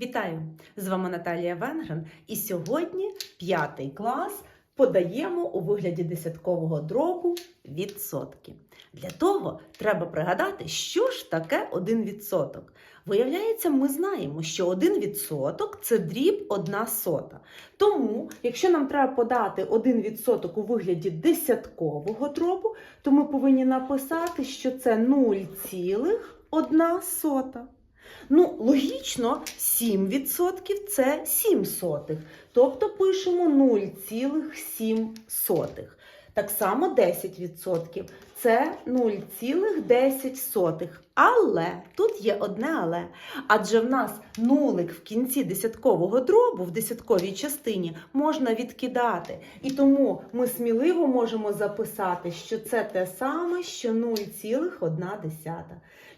Вітаю! З вами Наталія Венгрен. І сьогодні п'ятий клас подаємо у вигляді десяткового дробу відсотки. Для того треба пригадати, що ж таке один відсоток. Виявляється, ми знаємо, що один відсоток це дріб одна сота. Тому, якщо нам треба подати один відсоток у вигляді десяткового дробу, то ми повинні написати, що це 0,1 сота. Ну, логічно, 7% це 7 сотих. Тобто пишемо 0,7. Так само 10% це 0,10. Але тут є одне але. Адже в нас нулик в кінці десяткового дробу, в десятковій частині, можна відкидати. І тому ми сміливо можемо записати, що це те саме, що 0,1.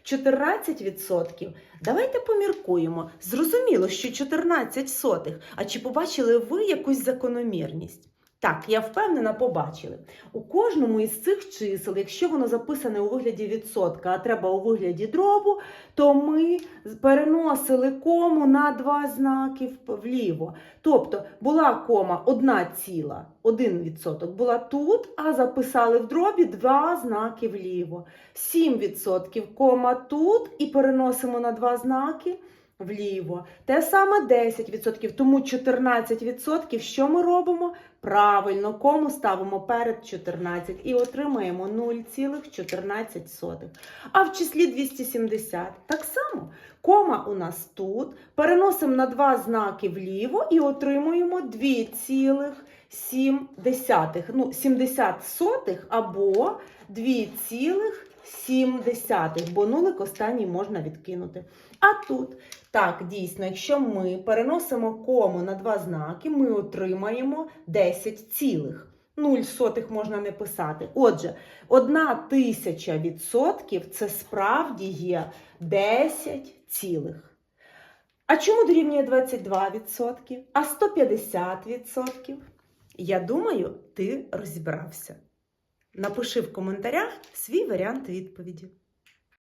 14%. Давайте поміркуємо. Зрозуміло, що 14 сотих. А чи побачили ви якусь закономірність? Так, я впевнена, побачили. У кожному із цих чисел, якщо воно записане у вигляді відсотка, а треба у вигляді дробу, то ми переносили кому на два знаки вліво. Тобто була кома одна ціла, один відсоток була тут, а записали в дробі два знаки вліво. 7% кома тут і переносимо на два знаки вліво. Те саме 10%, тому 14%. Що ми робимо? Правильно, кому ставимо перед 14 і отримаємо 0,14. А в числі 270 так само. Кома у нас тут. Переносимо на два знаки вліво і отримуємо 2,7. Ну, 70 сотих або 2,7, бо нулик останній можна відкинути. А тут, так, дійсно, якщо ми переносимо кому на два знаки, ми отримаємо 10 цілих. 0 сотих можна не писати. Отже, одна тисяча відсотків це справді є 10 цілих. А чому дорівнює 22%, а 150%? Я думаю, ти розібрався. Напиши в коментарях свій варіант відповіді.